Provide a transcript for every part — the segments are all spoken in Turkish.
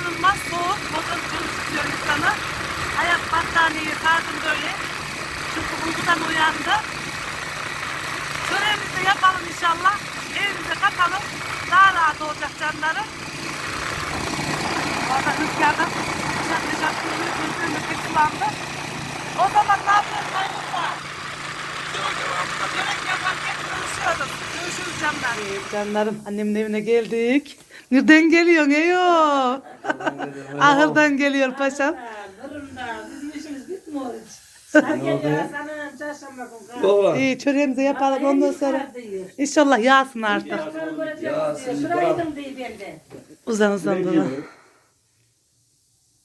inanılmaz soğuk. Motor çalıştırıyor insanı. Ayak battaniyeyi sardım böyle. Çünkü uykudan uyandı. Çöreğimizi de yapalım inşallah. Evimize katalım. Daha rahat olacak canlarım. Valla rüzgardan sıcak sıcak duruyor. Gözlerimiz bir sulandı. O zaman ne yapıyoruz Maymunlar? Çörek yaparken konuşuyoruz. Görüşürüz canlar. Canlarım annemin evine geldik. Nereden geliyorsun Eyo? Ahırdan geliyor paşam. Durumda bizim işimiz bitmiyor hiç. Sen geliyor sana çarşamba günü. Baba. İyi çöreğimizi yapalım ondan sonra. İnşallah yağsın artık. Uzan uzan dur.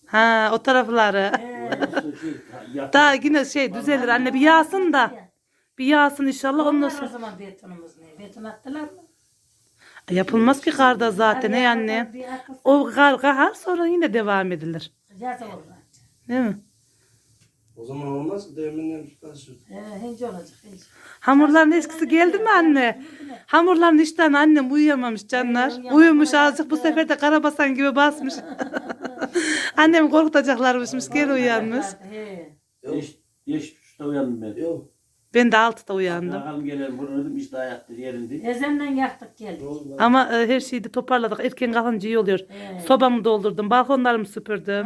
Ha o tarafları. Daha yine şey düzelir anne bir yağsın da. Bir yağsın inşallah ondan Ondan sonra. o zaman betonumuz ne? Beton attılar mı? Yapılmaz ki karda zaten ey anne. O kar kahar sonra yine devam edilir. Yazı olur. Değil mi? O zaman olmaz ki deminden tutarsın. He, hinci olacak hinci. Hamurların eskisi geldi mi anne? Hamurların işten annem uyuyamamış canlar. Uyumuş azıcık bu sefer de karabasan gibi basmış. annem korkutacaklarmışmış geri uyanmış. He. Yeş, yeş tuşta uyandım ben. Yok. Ben de altıda uyandım. Bakalım gelelim vururdum işte ayaktır yerindi. Ezenden yaktık geldik. Ama e, her şeyi de toparladık. Erken kalınca iyi oluyor. He. Sobamı doldurdum, balkonlarımı süpürdüm.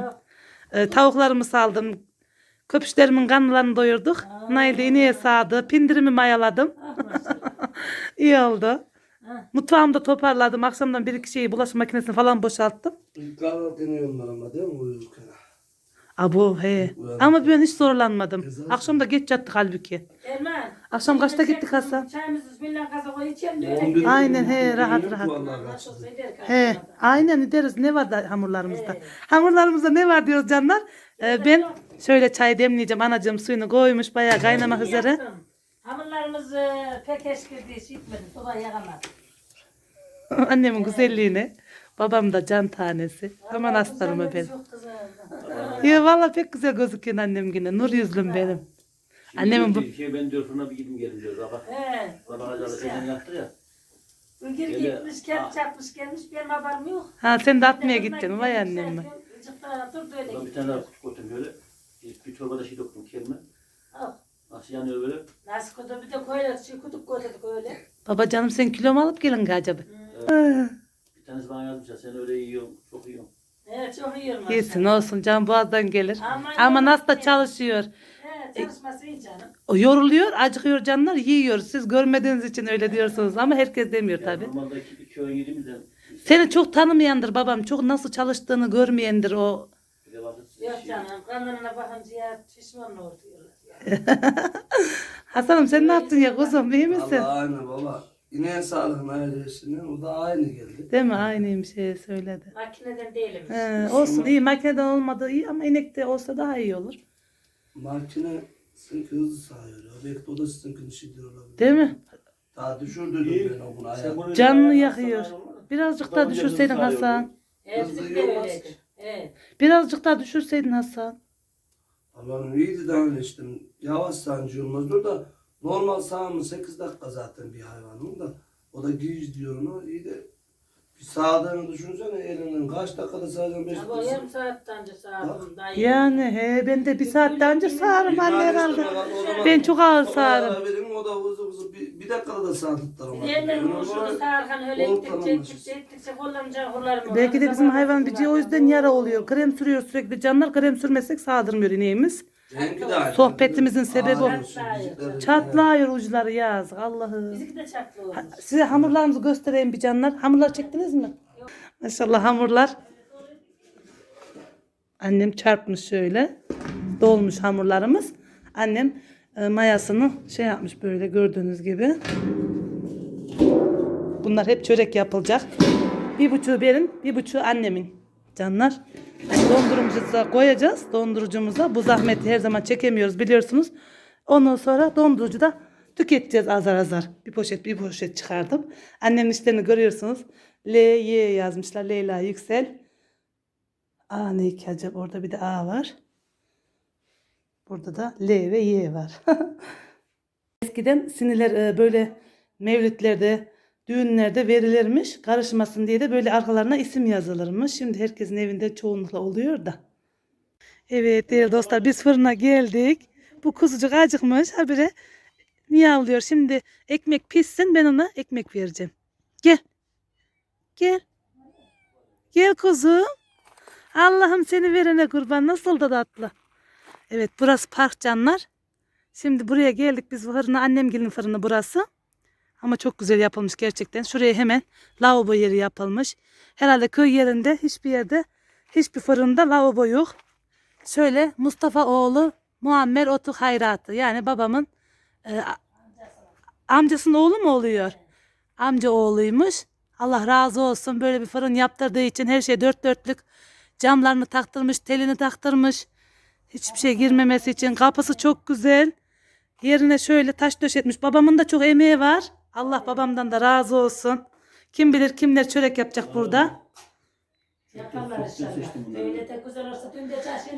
E, tavuklarımı saldım. Köpüşlerimin kanlarını doyurduk. Nail de ineğe sağdı. Pindirimi mayaladım. Ah maşallah. İyi oldu. Ha. Mutfağımı da toparladım. Akşamdan bir iki şeyi bulaşık makinesini falan boşalttım. İlk kahvaltı deniyorlar ama değil mi uyurken? Abu he. Ama ben hiç zorlanmadım. Akşam da geç yattık halbuki. Erman. Akşam kaçta gittik Hasan? Çayımızı bismillah koy içelim de öyle 11 gidelim. Aynen, he, rahat, rahat. He, aynen ederiz. Ne var da hamurlarımızda? Hamurlarımızda ne var diyoruz canlar? Ee, ben şöyle çay demleyeceğim. Anacığım suyunu koymuş bayağı kaynamak üzere. Yaptım. Hamurlarımız e, pek eşkirdi, şişmedi, soba yakamadı. Annemin güzelliğine. Babam da can tanesi. Aman aslanım benim. Ya valla pek güzel gözüküyor annem yine. Nur yüzlüm benim. Şimdi Annemin bu- ki, Şey, ben diyor fırına bir gidin gelin diyor. Sabah. He. Sabah acaba ezan yaktı ya. Ülgür Gele- gitmiş, kendi çarpmış gelmiş, benim haberim yok. Ha sen de atmaya gittin. Vay gittim, annem mi? serdim, ıcıkta durdu öyle Ulan bir tane daha kutu koydum böyle. Bir, bir torbada şey döktüm kelime. Al. Nasıl yanıyor böyle. Nasıl koydu bir de koyla şey kutup koyduk öyle. Baba canım sen kilo mu alıp gelin acaba? Bir tanesi bana yazmış ya sen öyle yiyorsun. Çok yiyorsun. Evet çok yiyorum. Yesin olsun can boğazdan gelir. Aman Ama nasıl da çalışıyor. Evet çalışması iyi canım. O yoruluyor, acıkıyor canlar, yiyor. Siz görmediğiniz için öyle diyorsunuz ama herkes demiyor tabii. Normalde iki, iki öğün Seni çok tanımayandır babam. Çok nasıl çalıştığını görmeyendir o. bir de vakit Yok şey- canım kanlarına bakınca ya şişman olur diyorlar. Hasan'ım sen ne yaptın ya kuzum iyi misin? Allah aynı baba. İneğin sağlığına ailesinden o da aynı geldi. Değil mi? Aynıymış şey söyledi. Makineden değilim. He, olsun iyi makineden olmadı iyi ama inekte olsa daha iyi olur. Makine sizinki hızlı sağıyor. ya. Belki de o da sizinkinin şeydir olabilir. Değil mi? Daha düşürdüydüm İyi. ben o bunu ayağa. Canını yakıyor. Birazcık daha Daha önce düşürseydin hızlı Hasan. Evet Hızlı bizim de yiyor öyleydi. Evet. Birazcık daha düşürseydin Hasan. Allah'ım iyiydi daha önce işte. Yavaş sancı olmazdır da normal sağımı 8 dakika zaten bir hayvanın da. O da giyici diyor ona. İyi de bir sağdığını düşünsene elinden kaç dakikada sağacaksın 5 Ama yarım saatten önce sağdım. Daha iyi. Yani he ben de bir saatten önce sağarım anne herhalde. Zaman- Ben çok ağır sağarım. verin, O da hızlı hızlı bir, bir dakikada da sağ tuttular. Diğerlerinin uçunu sağarken öyle tanınmış. gittikçe gittikçe kollarımca kollarım. Belki de bizim hayvan bici o yüzden yara oluyor. Krem sürüyor sürekli canlar. Krem sürmesek sağdırmıyor ineğimiz. Rengi de aynı. Sohbetimizin sebebi o. Yüzükleri- Çatlıyor uçları yaz Allah'ım. Bizimki de çaklı olmuş. Size hamurlarımızı göstereyim bir canlar. Hamurlar çektiniz mi? Maşallah hamurlar. Annem çarpmış şöyle. Dolmuş hamurlarımız. Annem e, mayasını şey yapmış böyle gördüğünüz gibi. Bunlar hep çörek yapılacak. Bir buçuğu benim, bir buçuğu annemin. Canlar. Dondurucumuza koyacağız. Dondurucumuza. Bu zahmeti her zaman çekemiyoruz biliyorsunuz. Ondan sonra dondurucuda Tüketeceğiz azar azar. Bir poşet bir poşet çıkardım. Annemin işlerini görüyorsunuz. L, Y yazmışlar. Leyla Yüksel. A ne ki acaba? Orada bir de A var. Burada da L ve Y var. Eskiden sinirler e, böyle mevlütlerde, düğünlerde verilirmiş. Karışmasın diye de böyle arkalarına isim yazılırmış. Şimdi herkesin evinde çoğunlukla oluyor da. Evet değerli dostlar biz fırına geldik. Bu kuzucuk acıkmış. Habire miyavlıyor. Şimdi ekmek pişsin ben ona ekmek vereceğim. Gel. Gel. Gel kuzum. Allah'ım seni verene kurban. Nasıl da tatlı. Evet burası park canlar. Şimdi buraya geldik biz fırına annem gelin fırını burası. Ama çok güzel yapılmış gerçekten. Şuraya hemen lavabo yeri yapılmış. Herhalde köy yerinde hiçbir yerde hiçbir fırında lavabo yok. Şöyle Mustafa oğlu Muammer Otu Hayratı yani babamın e, amcasının oğlu mu oluyor? Amca oğluymuş. Allah razı olsun böyle bir fırın yaptırdığı için her şey dört dörtlük. Camlarını taktırmış, telini taktırmış. Hiçbir şey girmemesi için. Kapısı çok güzel. Yerine şöyle taş döşetmiş. Babamın da çok emeği var. Allah babamdan da razı olsun. Kim bilir kimler çörek yapacak burada. Yaparlar inşallah. de güzel olsa dün de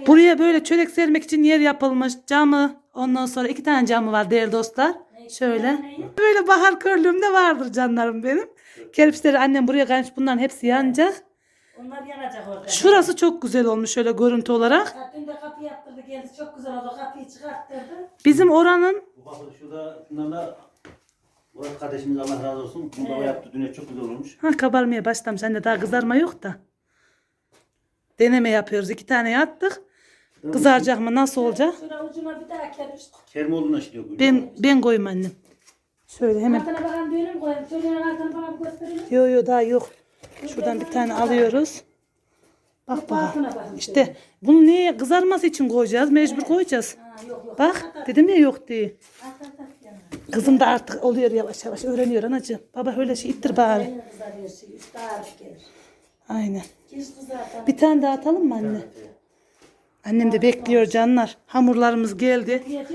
Buraya böyle çörek sermek için yer yapılmış. Camı. Ondan sonra iki tane camı var değerli dostlar. Şöyle. Böyle bahar körlüğümde vardır canlarım benim. Kerpiçleri annem buraya kaymış. Bunların hepsi yanacak. Onlar yanacak orada. Şurası çok güzel olmuş şöyle görüntü olarak. Dün de kapı yaptırdı geldi çok güzel oldu kapıyı çıkarttırdı. Bizim oranın Bu bak şurada bundan da Murat kardeşimiz Allah razı olsun. Bunu da o yaptı. Dünya çok güzel olmuş. ha, kabarmaya başlamış. Anne daha kızarma yok da. Deneme yapıyoruz. İki tane yaptık. Kızaracak mı? Nasıl olacak? Şura ucuna bir daha kermiş. Kerme olduğunu aşılıyor. bu. Ben ben koyayım annem. Şöyle hemen. Altına bakan düğünü mü koyayım? Çocuğun altına bana bir gösterelim. Yo yo daha yok. Şuradan bir tane alıyoruz. Bak bak. İşte bunu niye kızarması için koyacağız? Mecbur koyacağız. Ha, yok yok. Bak dedim ya yok diye. Kızım da artık oluyor yavaş yavaş öğreniyor anacığım. Baba öyle şey ittir bari. Aynen kızarıyor şey. Üstü ağırlık gelir. Aynen. Giriş kızartan. Bir tane daha atalım mı anne? Annem de bekliyor canlar. Hamurlarımız geldi. De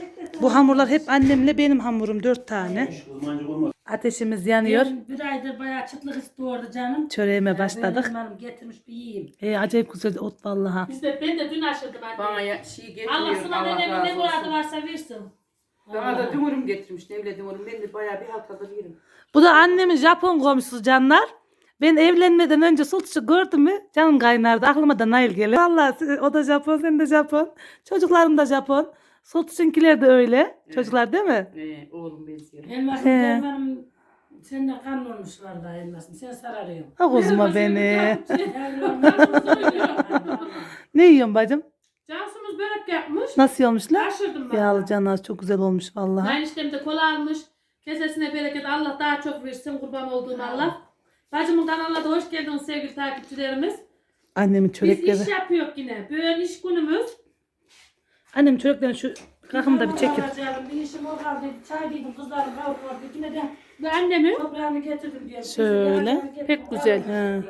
Bu hamurlar hep annemle benim hamurum dört tane. Kızmancık olmaz. Ateşimiz yanıyor. Bir aydır bayağı çıtlık istiyordu canım. Çöreğime başladık. Benim hanım getirmiş bir yiyeyim. E, acayip güzel ot vallahi. Biz de, ben de dün aşırdım anne. Bana ya, şey getiriyor. Allah sana Allah nenemin ne razı muradı olsun. varsa versin. Bana da dumurum getirmiş. Ne bile dumurum. Ben de bayağı bir haftadır yerim. Bu da annemin Japon komşusu canlar. Ben evlenmeden önce sultuşu gördüm mü canım kaynardı. Aklıma da Nail gelir. Vallahi o da Japon, sen de Japon. Çocuklarım da Japon. Sultuşunkiler de öyle. Çocuklar değil mi? Ee, oğlum benziyor. Elmasım, He. elmanım senden kan olmuşlar da elmasım. Sen sararıyorsun. Ha kuzuma beni. Ne yiyorsun bacım? Cansımız börek yapmış. Nasıl olmuşlar? Şaşırdım ben. Yağlı canlar çok güzel olmuş vallahi. Ben işte de kola almış. Kesesine bereket Allah daha çok versin kurban olduğum Allah. Bacımın kanalına da hoş geldiniz sevgili takipçilerimiz. Annemin Biz çörekleri. iş yapıyoruz yine. Böyle iş günümüz. Annem çöreklerini şu kakımı da bir çekin. Bir işim o kaldı. Çay dedim kızlarım kavurmadı. Yine de Ve annemin toprağını getirdim diye. Şöyle. Pek güzel. He.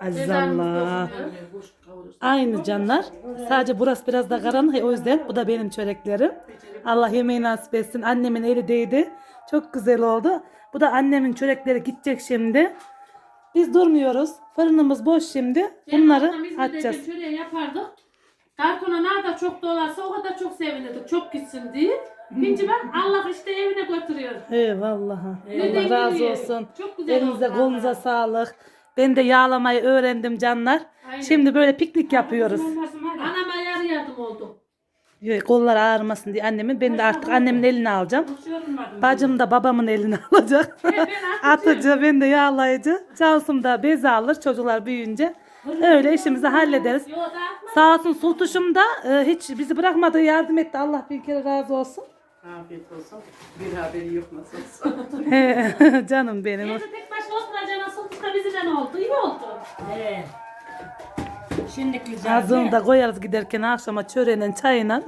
Aziz Allah. Aynı canlar. Sadece burası biraz da karanlık. O yüzden bu da benim çöreklerim. Allah yemeği nasip etsin. Annemin eli değdi. Çok güzel oldu. Bu da annemin çörekleri gidecek şimdi. Biz durmuyoruz. Fırınımız boş şimdi. Bunları atacağız. Çöreği yapardık. Kartona ne kadar çok dolarsa o kadar çok sevinirdik. Çok gitsin diye. İkinci bak Allah işte evine götürüyor. Eyvallah. Allah razı olsun. Çok güzel Elinize kolunuza sağlık. Ben de yağlamayı öğrendim canlar. Aynen. Şimdi böyle piknik yapıyoruz. Anama yarı yardım oldu. Yok, Kollar ağrımasın diye annemin. Ben de artık annemin elini alacağım. Bacım da babamın elini alacak. Atıcı ben de yağlayıcı. Cansım da beze alır çocuklar büyüyünce. Öyle işimizi hallederiz. Sağ olsun Sultuşum da e, hiç bizi bırakmadı yardım etti. Allah bin kere razı olsun. Afiyet olsun. Bir haberi yok nasıl olsa. He, Canım benim. Neyse tek başına oturacağına sultukta bizden oldu. İyi oldu. He. Şimdiki canım. Ağzını da koyarız giderken akşama çöreğinin çayıyla.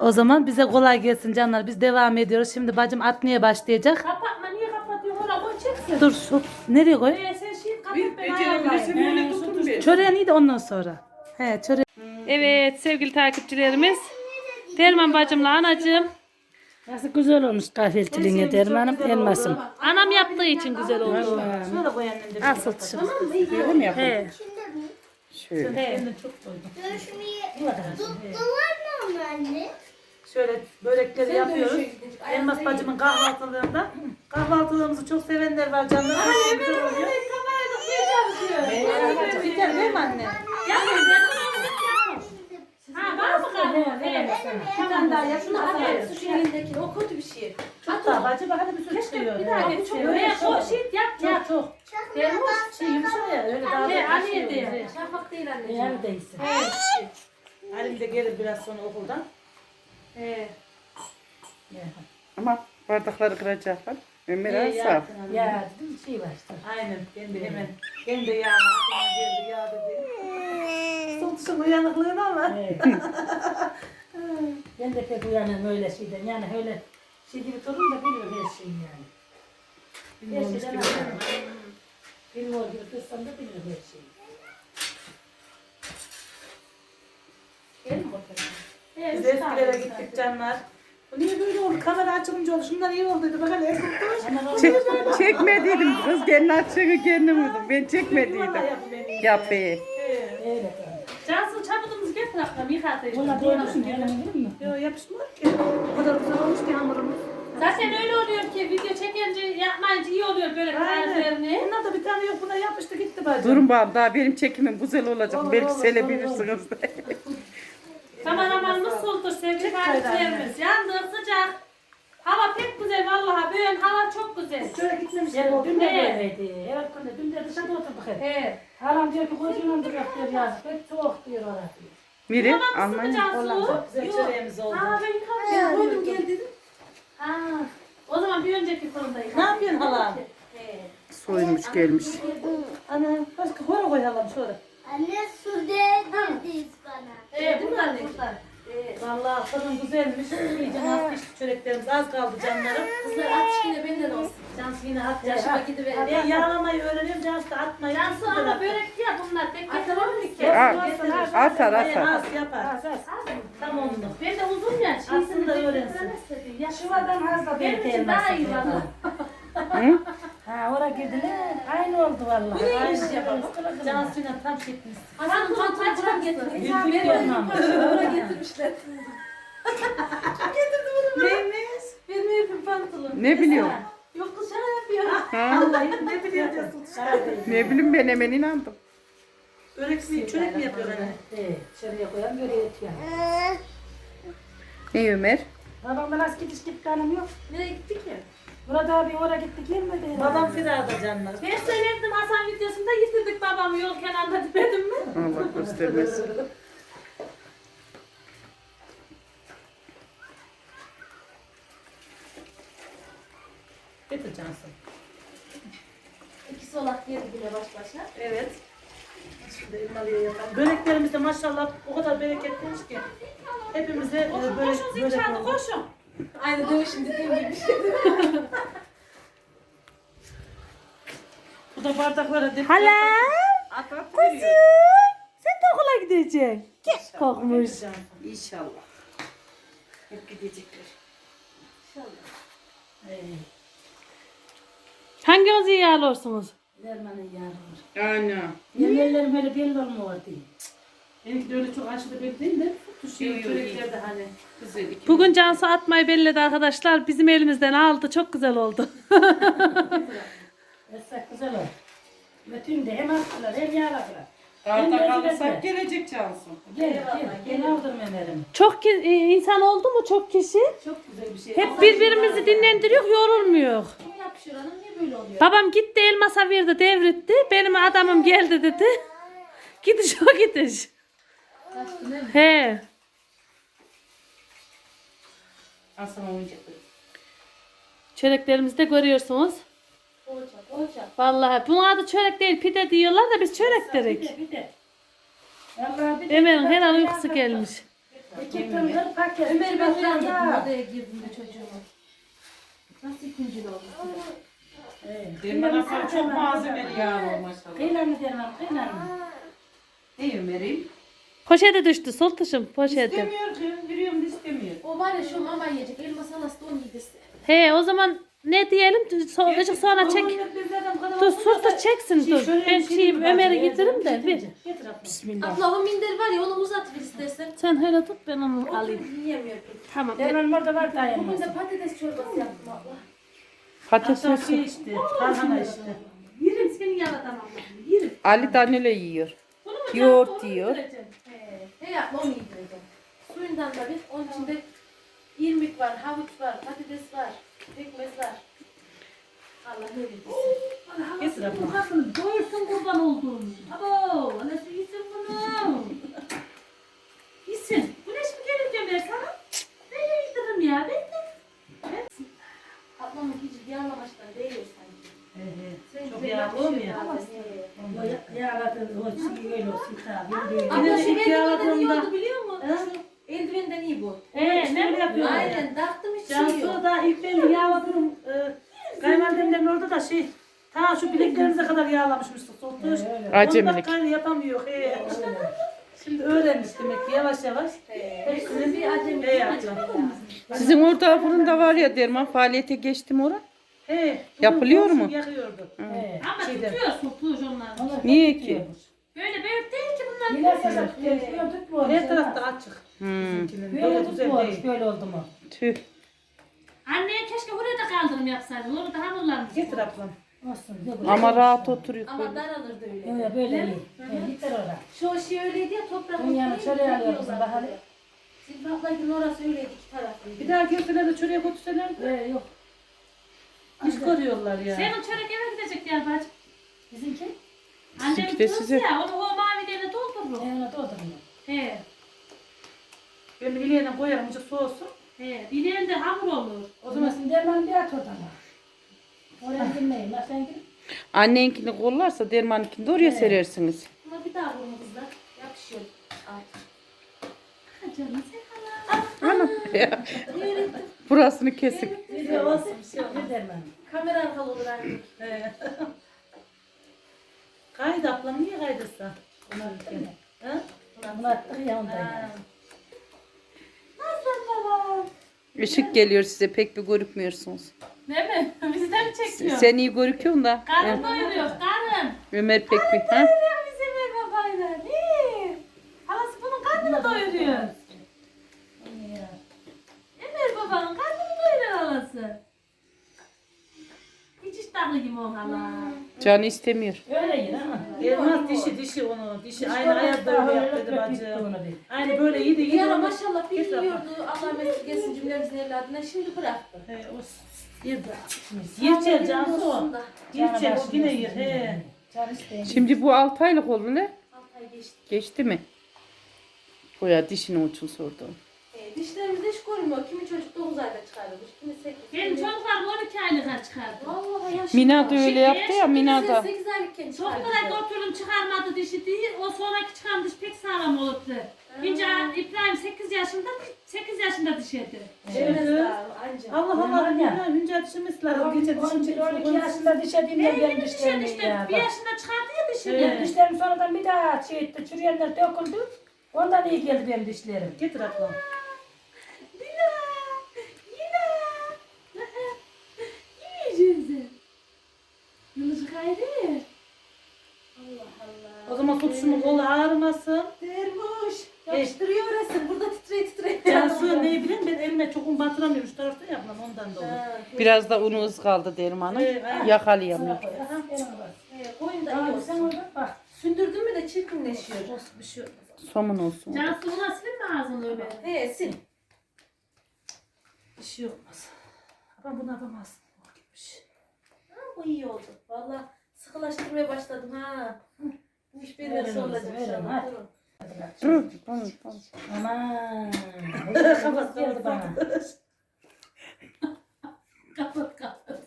O zaman bize kolay gelsin canlar. Biz devam ediyoruz. Şimdi bacım atmaya başlayacak. Kapatma niye kapatıyorsun? Oraya koy çeksin. Dur şu nereye koy? Ee, sen şey kapat Bir ben becerebilirsin ayarlayayım. öyle tutun bir. Neydi ondan sonra? He çöreği. Evet sevgili takipçilerimiz. Derman bacımla anacığım. Nasıl güzel olmuş kahveltiliğine dermanım elmasım. Anam yaptığı için güzel oldu. Şöyle koy annem de. Asıl tışım. Böyle mi yapalım? He. Şöyle. De çok doydum. Görüşmeyi tuttular mı anne? Şöyle börekleri yapıyoruz. Elmas bacımın kahvaltılığında. Kahvaltılığımızı çok sevenler var canlar. Her şey güzel oluyor. Ee, Biter değil mi anne? Ha var mı kaldı? Evet. Bir tane daha yap. Şunu atarız. Şu elindeki o kötü bir şey. Çok daha bacı bak hadi bir sürü çıkıyor. Bir daha geç. Öyle o şey yap yap. Çok çok. Çakmak Şey yumuşak ya öyle daha He, da Aliye pişiyor. de. Şafak değil anneciğim. Neredeyse. Halim de gelir biraz sonra okuldan. He. Ama bardakları kıracaklar. Ömer İyi az saf. yaptın anne. Ya dedim şey var işte. Aynen ben de hemen. Ben de ya aklıma geldi ya dedi. Sonuçta uyanıklığın ama. Evet. ben de pek uyanım öyle şeyden. Yani öyle şey gibi durun da biliyor her şeyi yani. Her Bilmiyormuş şeyden anlarım. Bilmiyor gibi kızsam da biliyor her şeyi. Gelin bakalım. Biz eskilere gittik canlar. Bu niye böyle oldu? Kamera açılınca oldu. Şunlar iyi oldu dedi. Bakalım el onu Çek, çekmediydim kız. Kendi açığını kendi vurdum. Ben çekmediydim. Yap be. kaldı. Cansın çabudumuzu getir akşam yıkatı Buna doymuşsun gelin bilir mi? Yo yapışmıyor ki. O kadar güzel olmuş ki hamurumuz. Zaten öyle oluyor ki video çekince yapmayınca iyi oluyor böyle tariflerini. Bunlar da bir tane yok. Buna yapıştı gitti bacım. Durun bakalım daha benim çekimim güzel olacak. Olur, Belki olur, selebilirsiniz. Kameramanımız soldur sevgili Çek takipçilerimiz. Yandık sıcak. Hava pek güzel vallahi. Bugün hava çok güzel. Şöyle gitmemiş. Ya dün de Evet. böyleydi. Evet dün de dışarıda oturduk hep. He. Halam diyor ki koyduğunu duruyor diyor yazık. Pek soğuk diyor orada diyor. Miri Almanya. Çok güzel çöreğimiz oldu. Ha ben yıkamayacağım. Koydum gel dedim. Ha. O zaman bir önceki fırında Ne yapıyorsun hala? He. Soyulmuş gelmiş. Ana başka hora koyalım şöyle. Anne su değdirdiniz bana. He bu da ne? Vallahi fırın güzelmiş. İyice az pişti çöreklerimiz. Az kaldı canlarım. Kızlar at yine benden olsun. Cansu yine at yaşa. gidiver. Ben yağlamayı öğreniyorum. Cansu da atmayı. Cansu ama börek ya bunlar. Tek Atamam getirir ki. ki. Aa, Atar atar. Az yapar. Tam onunla. Ben de uzun ya. Aslında öğrensin. Ya Şu adam az da Benim için daha iyi valla. Hı? Ha oraya girdiler. Aynı oldu vallahi. Aynı yapalım. Cansu'yla tam çekmiş. Hasan pantolon çıkar getirmiş. Büyük yapmam. Oraya getirmişler. Neymiş? Benim bir pantolon. Ne biliyorum. Yok kız şaka yapıyor. Ha? Vallahi ne biliyor diyorsun. Ne bileyim ben hemen inandım. Börek mi? Çörek mi yapıyor anne? Evet. Şuraya koyan böyle et yani. Ne Ömer? Babamda nasıl gidiş gitti hanım yok. Nereye gittik ya? Burada abi oraya gitti gelmedi. herhalde. Babam firada canlar. Ben söyledim Hasan videosunda yitirdik babamı yol kenarında demedim mi? Allah göstermesin. Getir Cansu. İki solak yedi bile baş başa. Evet. Şimdi elmalıya yapalım. Böreklerimiz de maşallah o kadar bereketliymiş ki. Hepimize e, börek, Koşun zil börek çaldı oldu. koşun. Aynı dövüşün dediğim gibi. Bu da bardaklara dip. Hala. At at veriyor. Sen de okula gideceksin. Gel kokmuş. İnşallah. Hep gidecekler. Hanginiz iyi alıyorsunuz? Dermanın yarılır. Ana. Yerlerim öyle belli olmuyor diye. Benimki de öyle çok aşırı belli değil de. Çöreklerde hani. Güzel. iki Bugün Cansu atmayı belledi arkadaşlar. Bizim elimizden aldı. Çok güzel oldu. Esrak güzel olur. Bütün de hem attılar hem yağladılar. Dağda Ben kalırsak gelecek Cansu. Gel gel. Gel aldım önerim. Çok ki- e, insan oldu mu çok kişi? Çok güzel bir şey. Hep birbirimizi dinlendiriyor, yorulmuyor. Kim yapışıyor hanım niye böyle oluyor? Babam gitti elmasa verdi devretti. Benim adamım geldi dedi. Gidiş o gidiş. Kaçtı ne? He. Aslan oyuncakları. Çöreklerimizi de görüyorsunuz. Vallahi bunun adı çörek değil pide diyorlar da biz çörek dedik. de bir de. Vallahi bir de. Ömer'in her an uykusu gelmiş. İki kırmızı paket. Ömer ben uyandım. Ya. Odaya girdim de çocuğuma. Nasıl ikinci oldu? Evet. Derman Hasan çok malzemeli yağ var maşallah. Kıyla mı derman kıyla mı? Ne Ömer'im? Poşete düştü sol tuşum poşete. İstemiyor ki. Veriyorum da istemiyor. O var ya şu mama yiyecek. Elma salası da onu yedirsin. He o zaman ne diyelim? So- Azıcık sonra çek. Dur sus dur çeksin dur. Ben şey Ömer'i getiririm de. Abla. Bismillah. Abla o minder var ya onu uzat bir istersen. Sen öyle tut ben onu alayım. Yiyemiyor pek. Tamam. Benim orada var Bugün dayanmaz. de patates çorbası yaptım abla. Patates. şey işte. Tarhana işte. Yerim seni yaratamam. Yerim. Ali Danilo yiyor. Yoğurt yiyor. he yapma onu yedireceğim. Suyundan da bir. Onun içinde irmik var, havuç var, patates var, pekmez var. Allah ne bilsin. Getir abla. Kadın doyursun kurban olduğum. Abo, anası yesin bunu. Yesin. Bu ne şimdi gelirken ver sana? Ben de yediririm ya. Ben de. Ablamın hiç yağlamaçtan değiyor sanki. Sen Çok yağlı olmuyor. Yağladın o çiğ öyle olsun tabi. Böyle. Abla şu iyi yağladığımda- oldu biliyor musun? Eldivenden iyi bu. He ne yapıyor? Aynen taktım hiç şey Cansu yok. da ilk ben yağladım. E, kayınvalidemlerin orada da şey. Ta şu bileklerimize kadar yağlamışmıştık. Soktuş. Acemilik. Ondan yapamıyor. He. Şimdi öğrenmiş demek ki yavaş yavaş. Hepsini bir acemi. He yapacağım. Sizin orada fırında var ya derman faaliyete geçtim ora. He. Yapılıyor komşum mu? Yakıyordu. He. Ama tutuyor sokuyor onlar. Niye ki? Böyle büyük değil ki bunlar. Her tarafta açık. Hmm. Böyle değil. Böyle oldu mu? Tüh. Anneye keşke buraya da kaldırım yapsaydın. Orada hamurlarımız. Getir ablam. Olsun. Ama rahat oturuyor Ama böyle. daralırdı öyle. Yok, böyle iyi. Yeter orada. Şu şey öyleydi ya toprak. Dünyanın üstüne çöreği alıyor yapıyorlar. kızım, bak hadi. Silva ablaydın orası öyleydi iki taraflıydı. Bir daha gelseler de çöreğe götürseler de He, yok. iş görüyorlar ya. Senin çörek eve gidecek gel bacım. Bizimki? Annem de size. ya onu o mavilerine doldurur. He, ona doldurmuyor. He. Ben bir ileğine koyarım azıcık soğusun. He. İlerinde hamur olur. O zaman Şimdi derman bir at oradan. Oraya girmeyin. Bak sen gir. Anneninkini kollarsa dermanınkini de oraya serersiniz. Buna bir daha vurun kızlar. Yakışıyor. Artık. Ha canım sen hala. Ya, Burasını kesik. bir de olsun bir şey. Ne derman? Kamera arkalı olur. He. Kaydı ablam niye kaydırsa? Bunlar bir kere. Ha? Bunu attık ya ondan. Ha. ya. Işık geliyor size pek bir görükmüyorsunuz. Değil mi? Bizden mi çekiyor? Sen iyi görüküyorsun da. Karın doyuruyor. Karın. Ömer pek bir. Ha? Doyuruyor bizi ver babayla. Ne? Halası bunun karnını doyuruyor. Emir babanın karnını doyuruyor halası. Hiç iştahlı gibi o hala. Canı istemiyor. Öyle yer ama. Elmas dişi dişi onu. Dişi aynı hayatta öyle yap dedi bacı. Aynı böyle yedi Bir yedi. ara onu- maşallah bir yiyordu. Allah mesut gelsin cümlemizin evladına. Şimdi bıraktı. He, o yer Yirçel Cansu o. Da. Yirçel o yine yer. He. Can isteyin. Şimdi bu 6 aylık oldu ne? Altı ay geçti. Geçti mi? O ya dişini uçun sordum. Dişlerimiz hiç görmüyor. Kimi çocuk 9 ayda çıkarılmış. Kimi 8. Benim çocuklarım 12 aylık çıkardı. Vallahi yaşlı. Mina da öyle yaptı ya Mina da. 8 aylıkken Çok çıkardı. kadar oturdum çıkarmadı dişi değil. O sonraki çıkan diş pek sağlam oldu. İnce İbrahim 8 yaşında 8 yaşında dişiydi. Çevresi Evet. anca. Allah Allah. var ya. Hünce hünce dişimiz lazım. Gece dişim 12 çıkıyor. yaşında dişe dinle benim Benim dişlerim dişi işte ya. bir yaşında çıkardı ya dişini. Evet. Dişlerim sonradan bir daha şey etti. Çürüyenler döküldü. Ondan iyi geldi benim dişlerim. Getir ablam. Gayrı. Allah Allah. O zaman tutuşumun kolu ağrımasın. Dermuş. Yapıştırıyor resim. Burada titre titre. Cansu neyi bileyim ben elime çok un batıramıyorum. Şu tarafta yapmam ondan dolayı. Ha, Biraz da unu ız kaldı dermanım. Ee, aynen. Yakalayamıyor. Aha, bak. Koyun da iyi Abi sen olsun. orada bak. Sündürdün mü de çirkinleşiyor. Olsun bir şey olmaz. Somun olsun. Cansu buna silin mi ağzını öyle? He sil. Bir şey olmaz. Ama bunu yapamazsın. Bu iyi oldu. Valla sıkılaştırmaya başladım ha. Oğlum, olacak verin, inşallah. Durun. Dur, dur, dur. Aman. Kapat, geldi bana. Kapat kapat.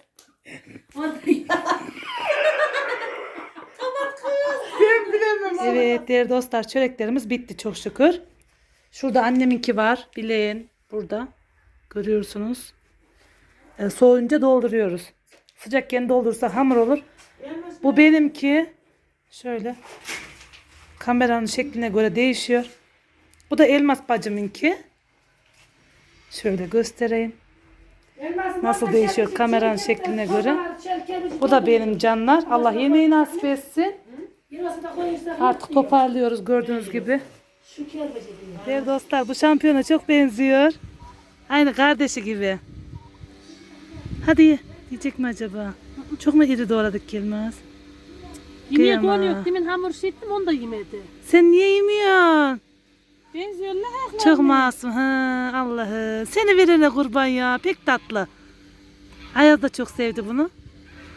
Evet değerli dostlar çöreklerimiz bitti çok şükür. Şurada anneminki var. Bileğin burada. Görüyorsunuz. E, soğuyunca dolduruyoruz. Sıcakken doldurursak hamur olur. Bu benimki. Şöyle. Kameranın şekline göre değişiyor. Bu da elmas bacımınki. Şöyle göstereyim. Nasıl değişiyor kameranın şekline göre. Bu da benim canlar. Allah yemeği nasip etsin. Artık toparlıyoruz gördüğünüz gibi. Değerli dostlar bu şampiyona çok benziyor. Aynı kardeşi gibi. Hadi. Yiyecek mi acaba? Çok mu iri doğradık Yılmaz? Yemeğe Kıyamam. koyun yok. Demin hamur şiştim onu da yemedi. Sen niye yemiyorsun? Benziyorlar. Çok masum ha Allah'ı. Seni verene kurban ya. Pek tatlı. Ayaz da çok sevdi bunu.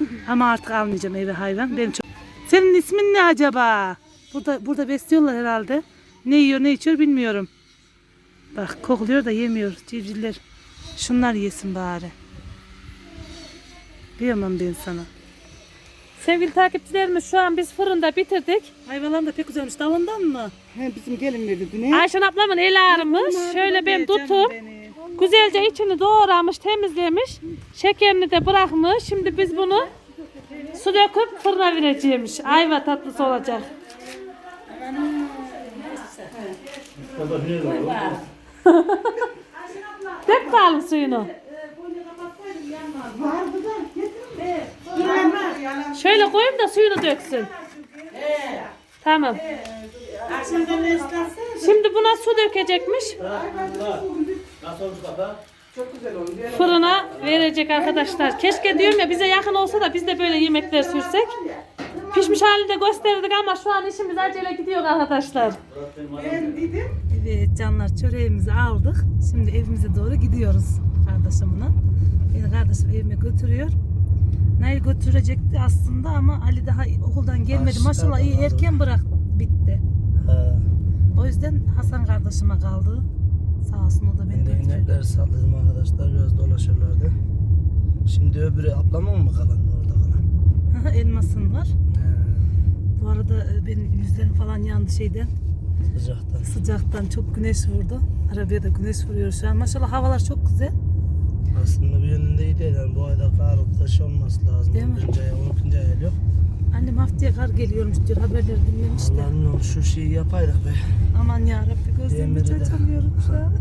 Ama artık almayacağım eve hayvan. Benim çok... Senin ismin ne acaba? Burada burada besliyorlar herhalde. Ne yiyor ne içiyor bilmiyorum. Bak kokluyor da yemiyor civcivler. Şunlar yesin bari. Diyemem ben sana. Sevgili takipçilerimiz şu an biz fırında bitirdik. Hayvanlar da pek güzelmiş. Dalından mı? He, bizim gelin verdi düne. Ayşen ablamın eli ağrımış. Şöyle ben tutup güzelce içini doğramış, temizlemiş. Şekerini de bırakmış. Şimdi biz bunu su döküp fırına vereceğimiş. Ayva tatlısı olacak. Dök bakalım suyunu. Şöyle koyayım da suyunu döksün. Tamam. Şimdi buna su dökecekmiş. Fırına verecek arkadaşlar. Keşke diyorum ya bize yakın olsa da biz de böyle yemekler sürsek. Pişmiş halini de gösterdik ama şu an işimiz acele gidiyor arkadaşlar. Evet canlar çöreğimizi aldık. Şimdi evimize doğru gidiyoruz kardeşimle. Beni kardeşim evime götürüyor. Nail götürecekti aslında ama Ali daha okuldan gelmedi. Başladı Maşallah iyi erken bırak bitti. He. O yüzden Hasan kardeşime kaldı. Sağ olsun o da beni götürüyor. inekleri saldırdım arkadaşlar. Biraz dolaşırlardı. Şimdi öbürü ablamın mı kalan orada kalan? Elmasın var. He. Bu arada e, benim yüzlerim falan yandı şeyden. Sıcaktan. Sıcaktan çok güneş vurdu. Arabaya da güneş vuruyor şu an. Maşallah havalar çok güzel. Aslında bir yönünde iyi değil. Yani bu kış olması lazım. Değil mi? 11. ay, 12. ay yok. Annem haftaya kar geliyormuş diyor. Haberleri dinlemiş de. Allah'ın şu şeyi yapaydık be. Aman ya Rabbi gözlerimi hiç Yemin ederim. açamıyorum şu an.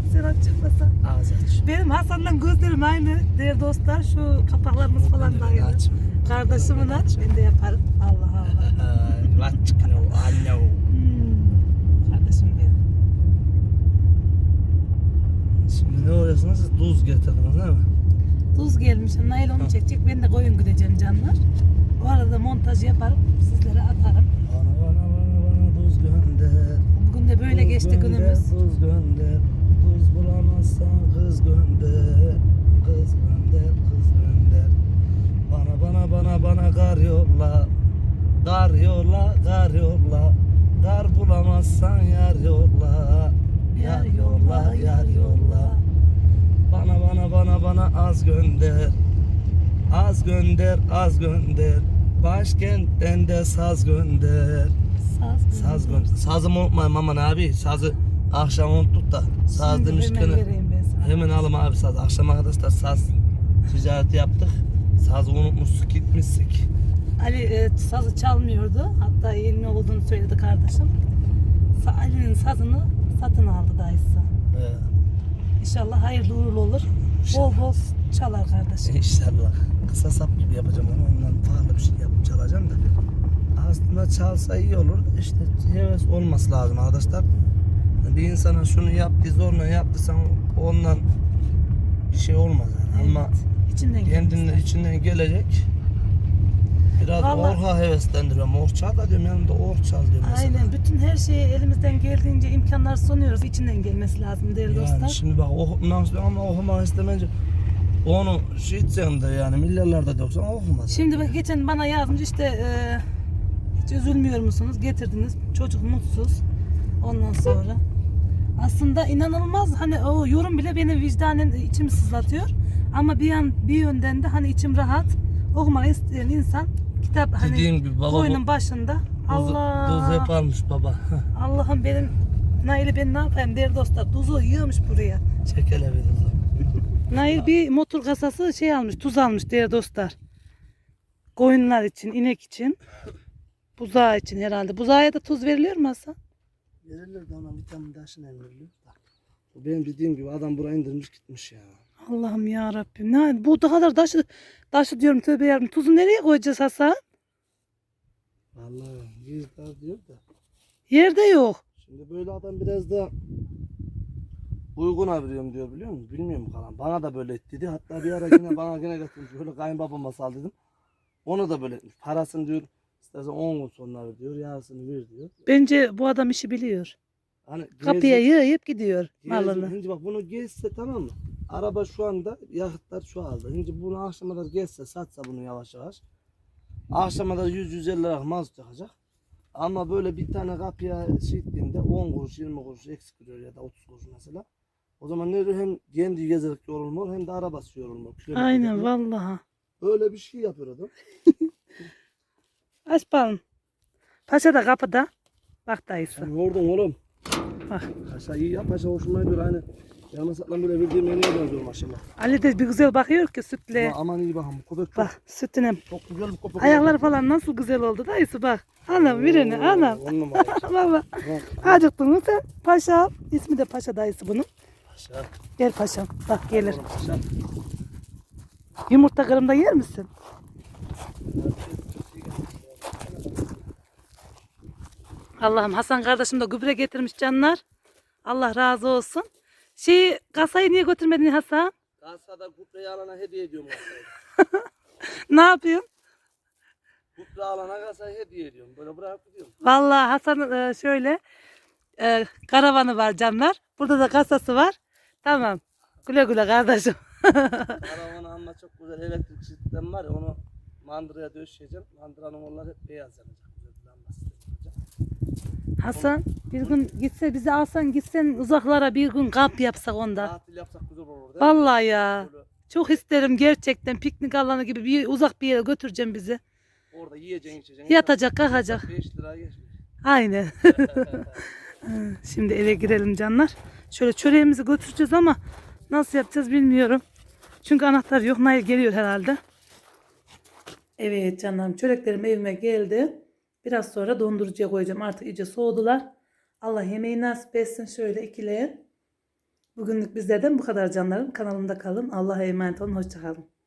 Sen açılmasan. Ağzı aç. Benim Hasan'la gözlerim aynı. Değerli dostlar şu kapaklarımız falan da aynı. Aç. Kardeşimin aç. Ben de yaparım. Allah Allah. Aç çıkın o. Anne o. Hmm. Kardeşim benim. Şimdi ne oluyorsunuz? Siz tuz getirdiniz değil mi? Tuz gelmiş. Nail onu çekecek. Ben de koyun gideceğim canlar. O arada montaj yaparım. Sizlere atarım. Bana bana bana bana tuz gönder. Bugün de böyle Tuz geçti gönder, günümüz. Tuz gönder. Tuz bulamazsan kız gönder. Kız gönder, kız gönder. Bana bana bana bana kar yolla. Kar yolla, kar yolla. Kar bulamazsan yar yolla. Yar yolla, yar yolla. Bana bana bana bana az gönder. Az gönder, az gönder. Başkentten de saz gönder. Saz. Saz gönder. Sazımı unutmayın aman abi. Sazı akşam unuttuk da. Saz demişken hemen hemen alım abi saz. Akşam arkadaşlar saz ticareti yaptık. Sazı unutmuştuk gitmiştik. Ali e, sazı çalmıyordu. Hatta elini olduğunu söyledi kardeşim. Ali'nin sazını satın aldı dayısı. Ee, İnşallah hayırlı uğurlu olur. Bol bol çalar kardeşim. inşallah. Kısa sap gibi yapacağım onu. Ondan farklı bir şey yapıp çalacağım da. Aslında çalsa iyi olur. İşte heves olması lazım arkadaşlar. Bir insana şunu yaptı zorla yaptıysan ondan bir şey olmaz yani. Ama İçinden gelmesi. içinden gelecek. Biraz Vallahi- orha heveslendiriyorum. Or çal da diyorum yanımda or çal diyorum mesela. Aynen. Bütün her şeyi elimizden geldiğince imkanlar sunuyoruz. İçinden gelmesi lazım değerli Yani dostlar. şimdi bak okumak istiyorum ama okumak istemeyince onu edeceksin de yani milyarlarda yoksa okumaz. Şimdi bak geçen bana yazmış işte e, hiç üzülmüyor musunuz? Getirdiniz. Çocuk mutsuz. Ondan sonra. Aslında inanılmaz hani o yorum bile beni vicdanen içimi sızlatıyor. Ama bir yan bir yönden de hani içim rahat. Okumak isteyen insan kitap hani Dediğim gibi baba bu koyunun başında tuz, Allah tuz hep almış baba. Allah'ım benim Nail'i ben ne yapayım değerli dostlar tuzu yiyormuş buraya. Çekele bir tuzu. Nail bir motor kasası şey almış, tuz almış değerli dostlar. Koyunlar için, inek için. Buzağı için herhalde. Buzağa da tuz veriliyor mu Hasan? Verirler de ona vitamin taşın emriliyor. Benim dediğim gibi adam buraya indirmiş gitmiş ya. Allah'ım ya Rabbim. Ne bu da kadar taşı taşı diyorum tövbe yarabbim. Tuzu nereye koyacağız Hasan? Vallahi yüz daha diyor da. Yerde yok. Şimdi böyle adam biraz da uygun veriyorum diyor biliyor musun? Bilmiyorum kalan. Bana da böyle et dedi. Hatta bir ara yine bana yine getirmiş. Böyle kayınbabama sal dedim. Onu da böyle etmiş. Parasını diyor istersen 10 gün sonra ver diyor. Yarısını ver diyor. Bence bu adam işi biliyor. Hani Kapıya yığıp gidiyor malını. Şimdi bak bunu gezse tamam mı? Araba şu anda yakıtlar şu aldı. Şimdi bunu akşama kadar gezse satsa bunu yavaş yavaş. Akşama da 100-150 lira mazot yakacak. Ama böyle bir tane kapıya şey ettiğinde 10 kuruş 20 kuruş eksik veriyor ya da 30 kuruş mesela. O zaman ne diyor hem kendi gezerek yorulmuyor hem de arabası yorulmuyor. Kilometre Aynen gitmiyor. vallahi. Öyle bir şey yapıyor adam. Aç bakalım. Paşa da kapıda. Bak dayısı. Sen yordun oğlum. Bak. Paşa iyi ya paşa hoşuma gidiyor aynı. Yarmasaklan böyle verdiğim yemeğe benziyor maşallah. Ali de bir güzel bakıyor ki sütle. Ama aman iyi bakın bu köpek çok, Bak sütüne. çok güzel bir köpek. Ayakları falan nasıl güzel oldu dayısı bak. Anam birini anam. On numara. Baba. Acıktın mı sen? Paşa. İsmi de Paşa dayısı bunun. Paşa. Gel paşam. Bak gelir. Paşa. Yumurta kırımda yer misin? Allah'ım Hasan kardeşim de gübre getirmiş canlar. Allah razı olsun. Şey kasayı niye götürmedin Hasan? Kasada kupreyi alana hediye ediyorum. Ne yapıyorsun? Kupre alana kasayı hediye ediyorum. Böyle bırakıp gidiyorum. Vallahi Hasan e, şöyle e, karavanı var canlar. Burada da kasası var. Tamam. Güle güle kardeşim. Karavanı ama çok güzel elektrik sistem var ya onu mandıraya döşeyeceğim. Mandıranın onlar hep beyaz yanacak. Güzel bir lambası yanacak. Hasan bir gün gitse bizi alsan gitsen uzaklara bir gün kamp yapsak onda. Tatil yapsak güzel olur değil mi? Vallahi ya. Böyle Çok isterim gerçekten piknik alanı gibi bir uzak bir yere götüreceğim bizi. orada yiyeceksin içeceksin. Yatacak kalkacak. 5 lira geçmiş. Aynen. Şimdi eve girelim canlar. Şöyle çöreğimizi götüreceğiz ama nasıl yapacağız bilmiyorum. Çünkü anahtar yok. Nail geliyor herhalde. Evet canlarım çöreklerim evime geldi. Biraz sonra dondurucuya koyacağım. Artık iyice soğudular. Allah yemeği nasip etsin. Şöyle ikileyin. Bugünlük bizlerden bu kadar canlarım. Kanalımda kalın. Allah'a emanet olun. Hoşçakalın.